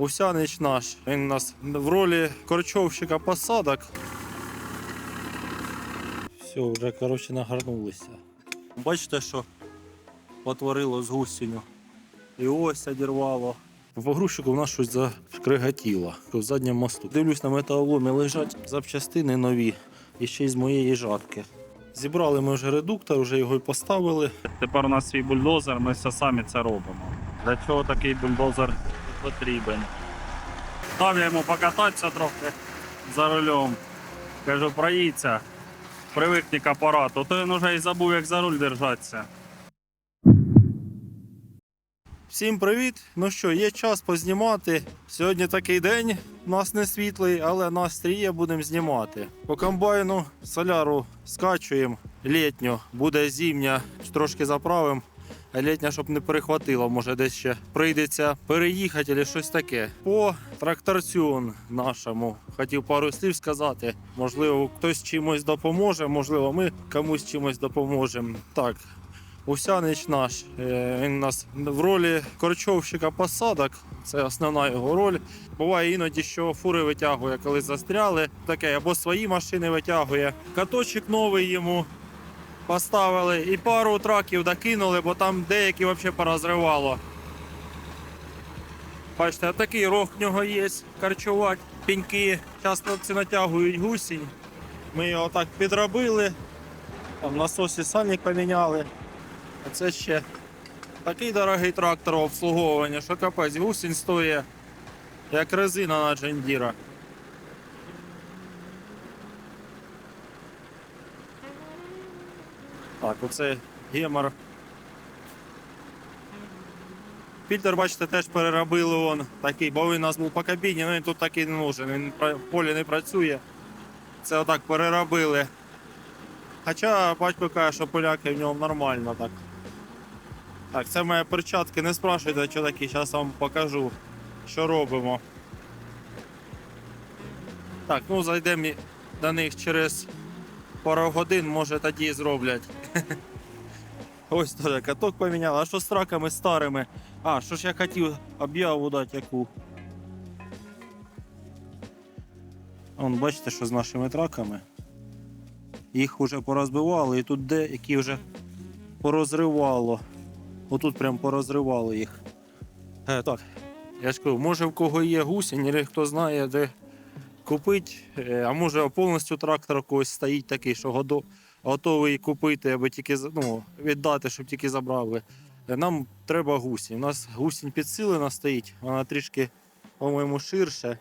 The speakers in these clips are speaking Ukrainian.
Усянич наш. Він у нас в ролі корчовщика посадок. Все, вже коротше нагорнулися. Бачите, що потворило з гусінню. І ось одірвало. В погрузчику в нас щось зашкригатіло в задньому мосту. Дивлюсь, на металоломі лежать запчастини нові і ще й з моєї жатки. Зібрали ми вже редуктор, вже його й поставили. Тепер у нас свій бульдозер, ми все самі це робимо. Для чого такий бульдозер потрібен? Дав я йому покататися трохи за рулем. Кажу, проїдься, привикні к апарату, то він уже і забув, як за руль держатися. Всім привіт! Ну що, є час познімати. Сьогодні такий день, у нас не світлий, але настрій є, будемо знімати. По комбайну соляру скачуємо літню, буде зимня, трошки заправимо. А літня, щоб не перехватило, може десь ще прийдеться переїхати або щось таке. По тракторцю нашому хотів пару слів сказати. Можливо, хтось чимось допоможе, можливо, ми комусь чимось допоможемо. Так, Усянич наш. е, Він у нас в ролі корчовщика посадок. Це основна його роль. Буває іноді, що фури витягує, коли застряли. Таке або свої машини витягує. Каточок новий йому поставили і пару траків докинули, бо там деякі взагалі порозривало. Бачите, такий рог в нього є, карчувати, піньки. Зараз хлопці натягують гусінь. Ми його так підробили. Там насосі сальник поміняли. А це ще такий дорогий трактор обслуговування, що капець гусінь стоїть, як резина на джендіра. Так, оце гемор. Фільтр, бачите, теж переробили он такий, бо він у нас був по кабіні, ну він тут такий не нужен, він в полі не працює. Це отак переробили. Хоча батько каже, що поляки в ньому нормально так. Так, це мої перчатки, не спрашуйте, що такі, зараз вам покажу, що робимо. Так, ну зайдемо до них через пару годин, може тоді і зроблять. Ось теж каток поміняли. А що з траками старими? А, що ж я хотів об'яву дати яку. Вон, бачите, що з нашими траками. Їх вже порозбивали, і тут деякі вже порозривало. Отут прям порозривало їх. Е, так, я ж кажу, може в кого є гусінь, або хто знає, де купити, е, а може повністю трактор когось стоїть такий, що готовий купити, аби тільки ну, віддати, щоб тільки забрали. Е, Нам треба гусінь. У нас гусінь підсилена стоїть, вона трішки, по-моєму, ширше.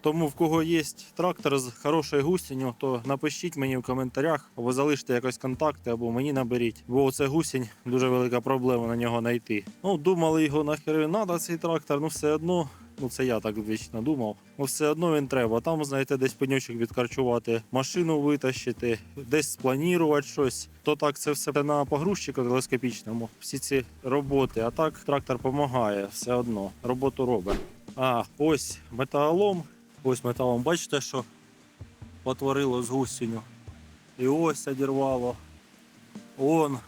Тому в кого є трактор з хорошою гусінню, то напишіть мені в коментарях, або залиште якось контакти, або мені наберіть. Бо це гусінь дуже велика проблема на нього знайти. Ну, думали його нахер надо цей трактор, ну все одно. Ну, це я так вічно думав. Ну, все одно він треба. Там, знаєте, десь пеньочок відкарчувати, машину витащити, десь спланувати щось. То так це все на погрузчику телескопічному. Всі ці роботи. А так трактор допомагає все одно. Роботу робить. А, ось металолом. Ось металом, бачите, що потворило з гусінню. І ось одірвало. Он.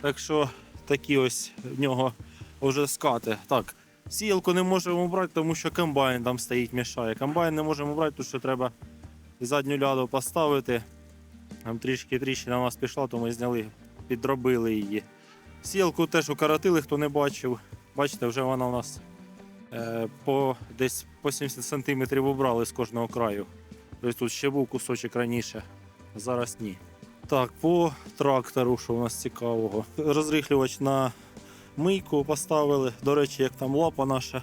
Так що такі ось в нього вже скати. Так, сіялку не можемо брати, тому що комбайн там стоїть, мішає. Комбайн не можемо брати, тому що треба задню ляду поставити. Там трішки тріщина у нас пішла, то ми зняли, підробили її. Сіялку теж укоротили, хто не бачив. Бачите, вже вона у нас е, по десь по 70 сантиметрів убрали з кожного краю. Тобто тут ще був кусочок раніше, зараз ні. Так, по трактору, що у нас цікавого. Розрихлювач на мийку поставили. До речі, як там лапа наша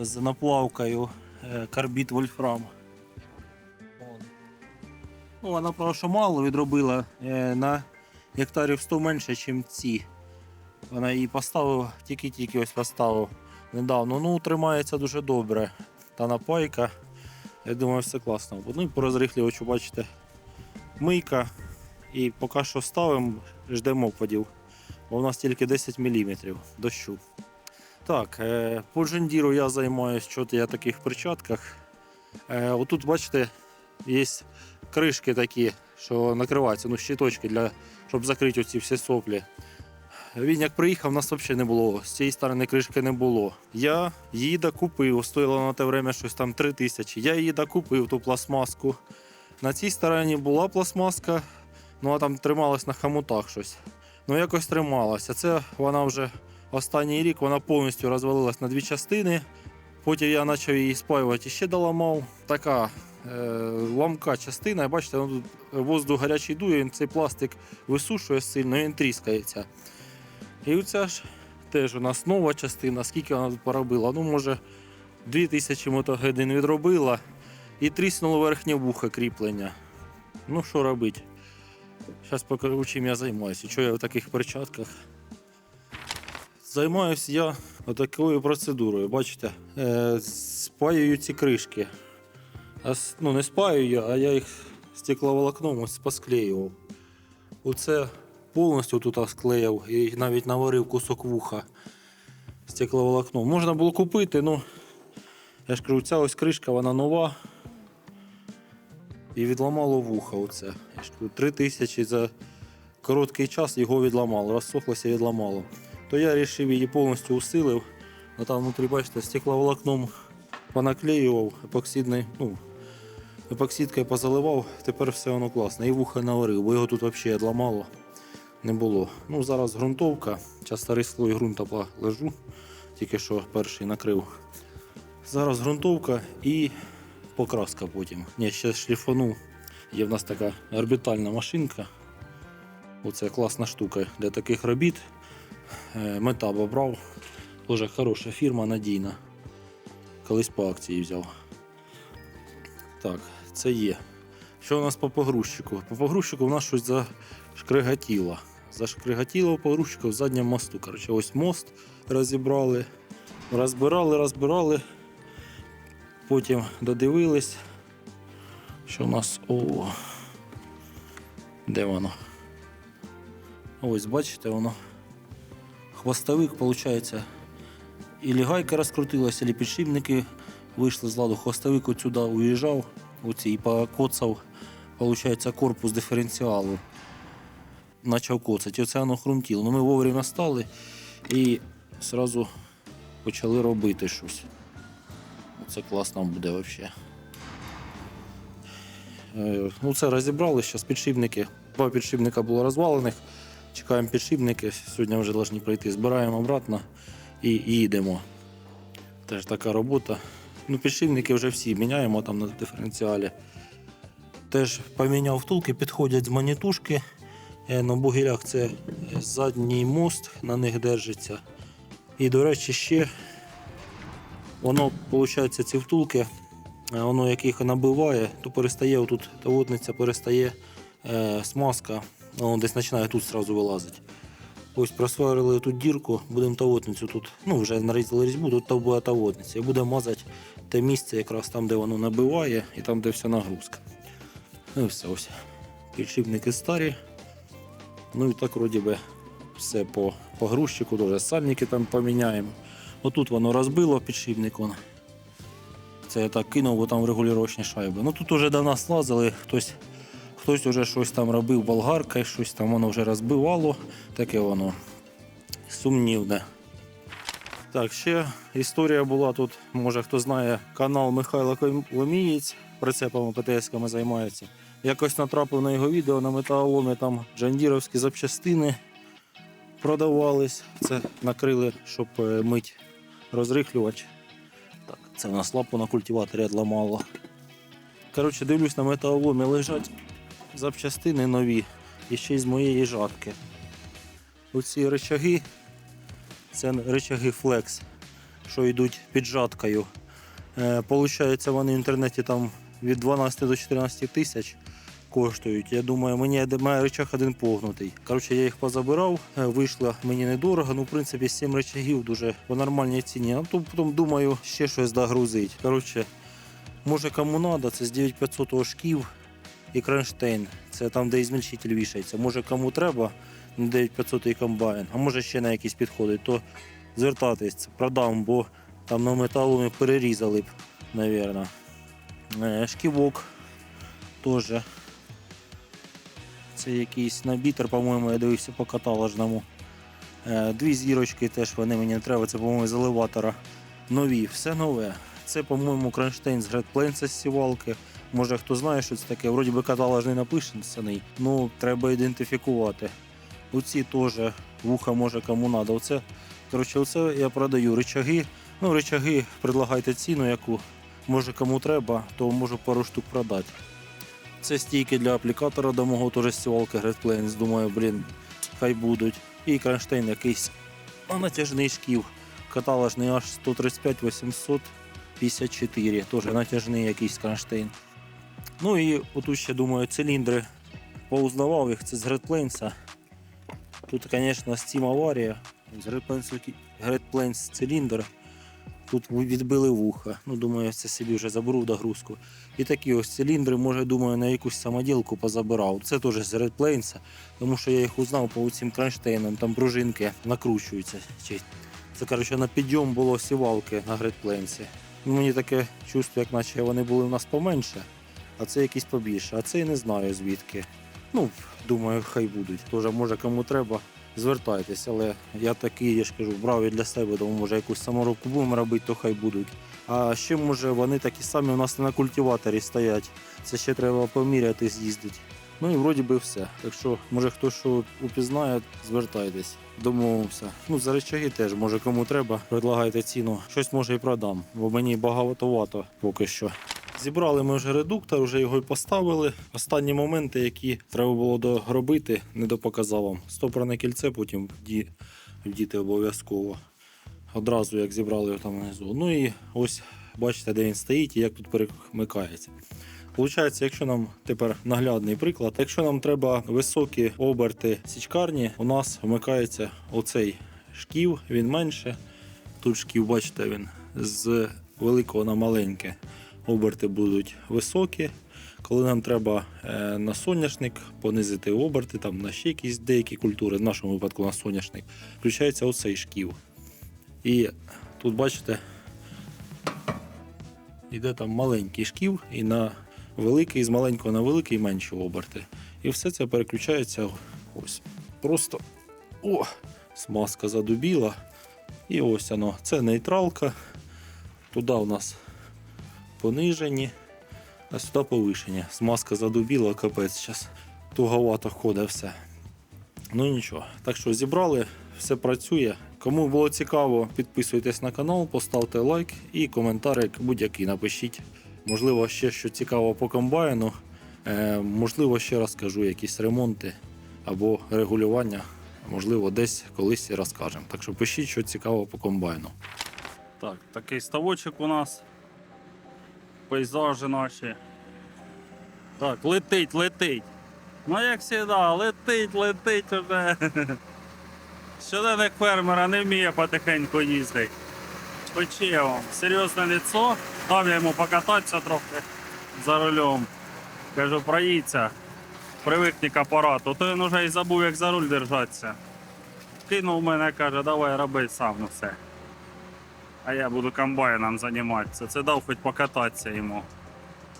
з наплавкою е, карбід вольфрам. Ну, вона правда, що мало відробила е, на гектарів 100 менше, ніж ці. Вона її поставив, тільки-тільки ось поставив недавно. Ну, тримається дуже добре. Та напайка. Я думаю, все класно. Ну по розрихлювачу, бачите, мийка. І поки що ставимо, ждемо опадів. Бо у нас тільки 10 мм дощу. Так, е, по джендіру я займаюся, що я в таких перчатках. Е, отут, бачите, є кришки такі, що накриваються, ну, щиточки, для, щоб закрити оці всі соплі. він як приїхав, нас взагалі не було. З цієї сторони кришки не було. Я її докупив, стоїло на те время щось там 3 тисячі. Я її докупив, ту пластмаску. На цій стороні була пластмаска, ну а там трималась на хамутах щось. Ну якось трималася. Це вона вже останній рік вона повністю розвалилась на дві частини. Потім я почав її спаювати і ще доламав. Така е, ламка частина. Бачите, ну, воздух гарячий дує, він цей пластик висушує сильно, він тріскається. І оця ж теж у нас нова частина, скільки вона тут поробила. Ну, може, 2000 мотогодин відробила і тріснуло верхнє вухо кріплення. Ну, що робити? Зараз покажу, чим я займаюся. Чого я в таких перчатках. Займаюся я отакою процедурою. Бачите, е, спаюю ці кришки. Ну, не спаю я, а я їх стекловолокном посклеював. Оце повністю тут склеїв і навіть наварив кусок вуха стекловолокном. Можна було купити, ну я ж кажу, ця ось кришка, вона нова. І відламало вуха. Оце. 3 тисячі за короткий час його відламало, розсохлося і відламало. То я вирішив її повністю усилив. Ну, там внутрі, бачите, стекловолокном понаклеював, епоксидний, ну, епоксидкою позаливав, тепер все воно класно. І вуха наварив, бо його тут взагалі відламало не було. Ну, зараз ґрунтовка. Зараз старий слой ґрунта лежу, тільки що перший накрив. Зараз ґрунтовка і покраска потім. Ні, ще шліфану. Є в нас така орбітальна машинка. Оце класна штука для таких робіт. Е, Метаб обрав. Дуже хороша фірма, надійна. Колись по акції взяв. Так, це є. Що у нас по погрузчику? По погрузчику у нас щось зашкригатіло. Зашкригатіло по погрузчику в задньому мосту. Коротше, ось мост розібрали. Розбирали, розбирали. Потім додивились. Що у нас. О. Де воно? Ось, бачите, воно. Хвостовик, виходить, і гайка розкрутилася, і підшипники вийшли з ладу. Хвостовик отсюди уїжджав, оці, і покоцав, виходить, корпус диференціалу. Почав коцати. Оце воно хрумтіло. Ну, ми вовремя стали і одразу почали робити щось. Це класно буде взагалі. Е, Ну, це розібрали, зараз підшипники. Два підшипника було розвалених. Чекаємо підшипники, сьогодні вже повинні прийти. Збираємо обратно і їдемо. Теж така робота. Ну, підшипники вже всі міняємо там на диференціалі. Теж поміняв втулки, підходять з манітушки. Е, На бугелях це задній мост, на них держиться. І, до речі, ще воно, виходить, ці втулки, е, воно як їх набиває, то перестає отут тавотниця, перестає е, смазка, воно десь починає тут одразу вилазити. Ось просварили тут дірку, будемо тавотницю тут, ну вже нарізали різьбу, тут буде тавотниця. І будемо мазати те місце якраз там, де воно набиває, і там, де вся нагрузка. Ну і все ось. Підшипники старі. Ну і так вроді би все по погрузчику, дуже сальники там поміняємо. Отут воно розбило підшипник. Вон. Це я так кинув, бо там регулювачні шайби. Ну тут вже до нас лазили, хтось, хтось вже щось там робив болгаркою, щось там воно вже розбивало, таке воно сумнівне. Так, ще історія була тут, може хто знає, канал Михайло Ломієць, прицепами ПТС-ками займається. Якось натрапив на його відео на металоломі, там джандіровські запчастини продавались. Це накрили, щоб е, мить розрихлювач. Так, це в нас лапу на культиваторі відламало. Коротше, дивлюсь на металоломі лежать запчастини нові і ще й з моєї жатки. Оці речаги, це речаги Flex, що йдуть під жаткою. Е, Получається, вони в інтернеті там від 12 до 14 тисяч коштують. Я думаю, мені має речах один погнутий. Коротше, я їх позабирав, е, вийшло мені недорого. Ну, в принципі, 7 речагів дуже по нормальній ціні. А то потім думаю, ще щось догрузить. Коротше, може кому треба, це з 9500 шків і кронштейн. Це там, де ізмельчитель вішається. Може кому треба на 9500 комбайн, а може ще на якісь підходить, то звертатись, продам, бо там на металомі перерізали б, мабуть. Е, Шківок теж. Це якийсь набітер, по-моєму, я дивився по каталожному. Е, Дві зірочки теж вони мені не треба, це, по-моєму, з елеватора. Нові, все нове. Це, по-моєму, кронштейн з Гретпленса з сівалки. Може хто знає, що це таке. Вроді би каталаж не написаний, ну треба ідентифікувати. Оці теж вуха може кому надо. Оце, коротше, оце я продаю рычаги. Ну, рычаги, предлагайте ціну, яку може кому треба, то можу пару штук продати. Це стійки для аплікатора до мого теж сівалки Great Думаю, блін, хай будуть. І кронштейн якийсь на натяжний шків. Каталожний аж 135 854. Теж натяжний якийсь кронштейн. Ну і отут ще думаю, циліндри. Поузнавав їх, це з Great Тут, звісно, Steam аварія. З циліндр. Тут відбили вуха. Ну, думаю, це собі вже заберу в догрузку. І такі ось циліндри, може, думаю, на якусь самоділку позабирав. Це теж з Plains, тому що я їх узнав по цим кронштейнам, там пружинки накручуються. Це, коротше, на підйом було сівалки на Plains. Ну, мені таке чувство, як наче вони були у нас поменше, а це якісь побільше. А це я не знаю звідки. Ну, думаю, хай будуть. Тоже, може, кому треба, звертайтесь, але я такий, я ж кажу, брав і для себе, тому може якусь саморобку будемо робити, то хай будуть. А ще може вони такі самі у нас не на культиваторі стоять. Це ще треба поміряти, з'їздити. Ну і вроді би все. Так що, може хто що упізнає, звертайтесь. Домовимося. Ну, за речаги теж, може кому треба, предлагайте ціну. Щось може і продам, бо мені багатовато поки що. Зібрали ми вже редуктор, вже його й поставили. Останні моменти, які треба було доробити, не допоказав вам. Стопорне кільце потім вді- вдіти обов'язково. Одразу як зібрали його там внизу. Ну і ось бачите, де він стоїть і як тут перемикається. Получається, якщо нам тепер наглядний приклад, якщо нам треба високі оберти січкарні, у нас вмикається оцей шків, він менше. Тут шків, бачите, він з великого на маленьке. Оберти будуть високі. Коли нам треба е, на соняшник понизити оберти, там на ще якісь деякі культури, в нашому випадку на соняшник, включається оцей шків. І тут бачите, іде там маленький шків, і на великий, з маленького на великий менші оберти. І все це переключається ось. Просто о, смазка задубіла. І ось воно. Це нейтралка. Туди у нас понижені, а сюди повишені. Смазка задубіла, капець зараз. Туговато ходить все. Ну нічого. Так що зібрали, все працює. Кому було цікаво, підписуйтесь на канал, поставте лайк і коментарик будь-який напишіть. Можливо, ще що цікаво по комбайну. Е, можливо, ще розкажу якісь ремонти або регулювання. Можливо, десь колись і розкажемо. Так що пишіть, що цікаво по комбайну. Так, такий ставочок у нас. Пейзажі наші. Так, летить, летить. Ну, як завжди, летить, летить уже. Щоденник фермера не вміє потихеньку їздити. Пече вам. Серйозне лицо. Дав я йому покататися трохи за рулем. Кажу, проїдься. Привикні к апарату. То він уже і забув, як за руль держатися. Кинув мене, каже, давай роби сам ну все. А я буду комбайном займатися. Це дав хоч покататися йому.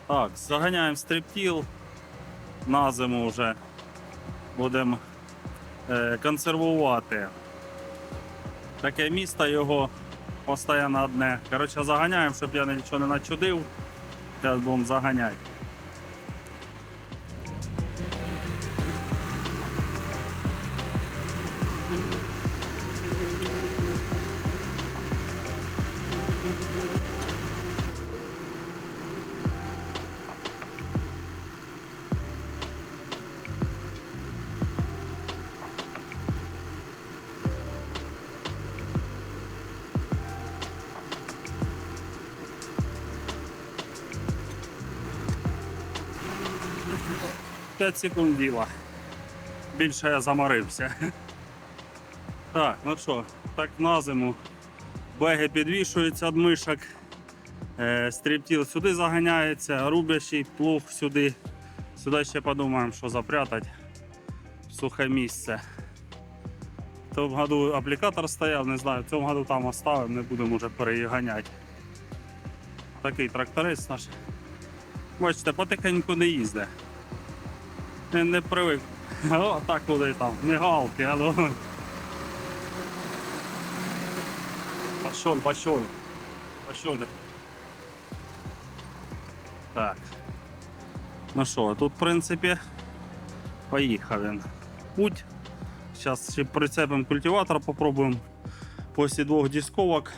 Так, заганяємо стриптіл. На зиму вже будемо е, консервувати. Таке місто його постійно одне. Коротше, заганяємо, щоб я нічого не начудив. Зараз будемо заганяти. П'ять секунд діла. Більше я заморився. Так, ну що, так на зиму. Беги підвішуються від мишок. Е, стріптіл сюди заганяється, рубящий плуг сюди. Сюди ще подумаємо, що запрятати в сухе місце. В тому году аплікатор стояв, не знаю, в цьому году там оставимо, не будемо вже переганяти. Такий тракторець наш. Бачите, потихеньку не їздить. Не, не привик. О, так куди там, мігалки, алло. Пошел, пошел. Пошел. Так. Ну що, тут, в принципі, поїхав він. Путь. Зараз ще прицепимо культиватор, попробуємо після двох дисковок.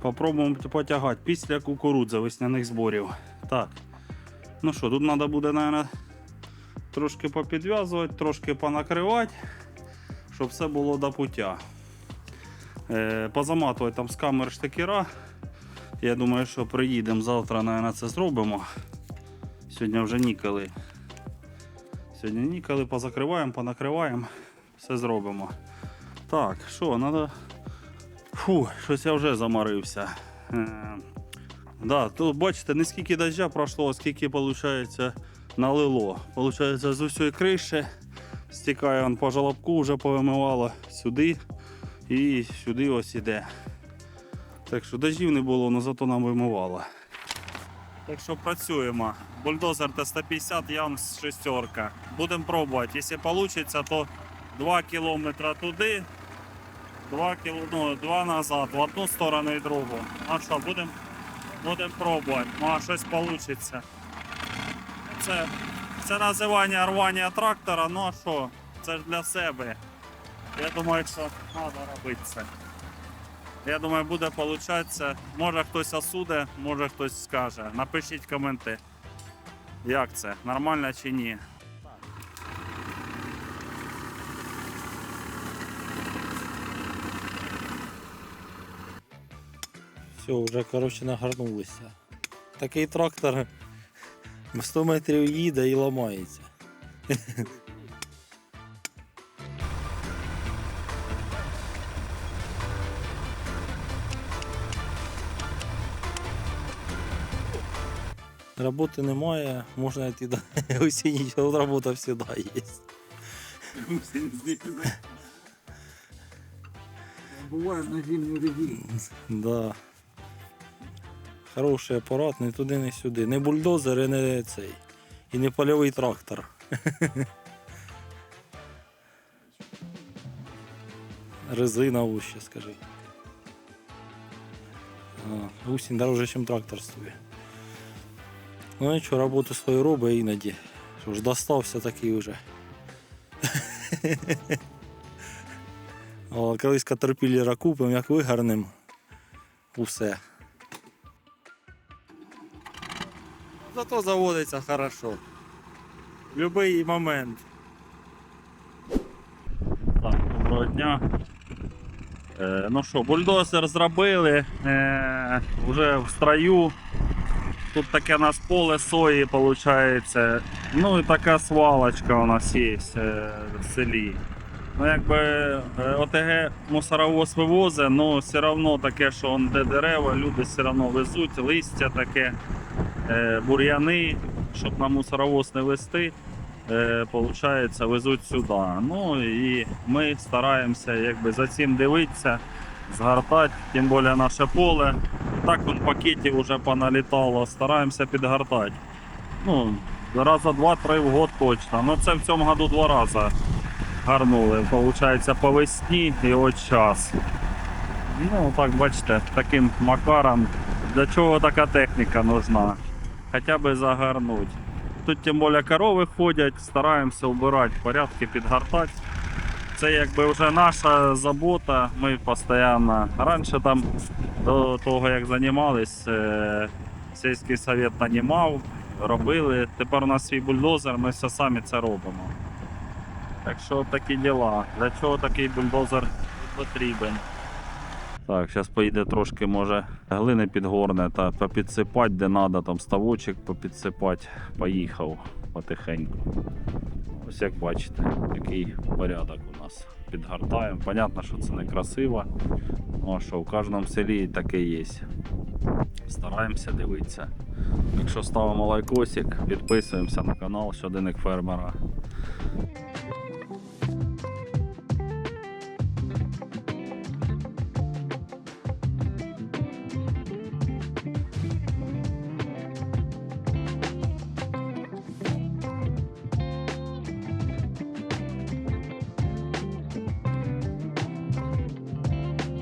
Попробуємо потягати після кукурудзи весняних зборів. Так. Ну що, тут треба буде, мабуть, трошки попідв'язувати, трошки понакривати, щоб все було до пуття. Е, позаматувати там з камер штекера. Я думаю, що приїдемо завтра, мабуть, це зробимо. Сьогодні вже ніколи. Сьогодні ніколи позакриваємо, понакриваємо, все зробимо. Так, що, треба. Фу, щось я вже замарився. Е, да, тут бачите, не скільки дождя пройшло, а скільки виходить, налило. Получається, з усієї криші стікає он по жалобку, вже повимивало сюди і сюди ось іде. Так що дождів не було, але зато нам вимивало. Так що працюємо. Бульдозер Т-150 Ямс шестерка. Будемо пробувати. Якщо вийде, то 2 кілометри туди, 2, кіло, ну, 2 назад, в одну сторону і другу. А що, будемо будем пробувати. Може щось вийде. Це, це називання рвання трактора, ну а що? Це ж для себе. Я думаю, що треба робити це. Я думаю, буде получатися. Може хтось осуде, може хтось скаже. Напишіть коменти. Як це? Нормально чи ні? Все, вже коротше нагорнулися. Такий трактор 100 метрів їде і ламається. Роботи немає, можна йти до осінній, робота завжди є. Буває на зимню резину. Да. Хороший апарат, не туди, не сюди. Не бульдозер і не цей. І не польовий трактор. Резина вуща, скажи. А, Усінь дороже, ніж трактор стоїть. Ну нічого, роботу свою робить іноді. Що ж, достався такий вже. О, колись катерпіллера купимо, як вигарнем. Усе. Зато заводиться хорошо. Будь-який момент. Так, доброго дня. Е, ну що, бульдозер зробили. Е, вже в строю. Тут таке у нас поле сої виходить. Ну і така свалочка у нас є е, в селі. Ну, якби е, ОТГ мусоровоз вивозить, але все одно таке, що де дерева, люди все одно везуть, листя таке, бур'яни, щоб на мусоровоз не везти, е, получається, везуть сюди. Ну і ми стараємося якби, за цим дивитися, згортати, тим більше наше поле. Так вон пакетів вже поналітало, стараємося підгортати. Ну, раза два-три в год точно. Ну це в цьому году два рази гарнули. Получається по весні і от час. Ну, так бачите, таким макаром. Для чого така техніка нужна? Хоча б загарнуть. Тут тим більше корови ходять, стараємося вбирати порядки, підгортати. Це якби вже наша забота. Ми постійно. Раніше там до того як займались, е, сільський совет нанімав, робили. Тепер у нас свій бульдозер, ми все самі це робимо. Так що такі діла. Для чого такий бульдозер потрібен? Так, зараз поїде трошки, може, глини підгорне та попідсипати, де треба, там ставочок попідсипати. Поїхав потихеньку. Ось як бачите, такий порядок у нас. Підгортаємо. Понятно, що це не красиво. Ну а що, в кожному селі таке є. Стараємося дивитися. Якщо ставимо лайкосик, підписуємося на канал Щоденник фермера.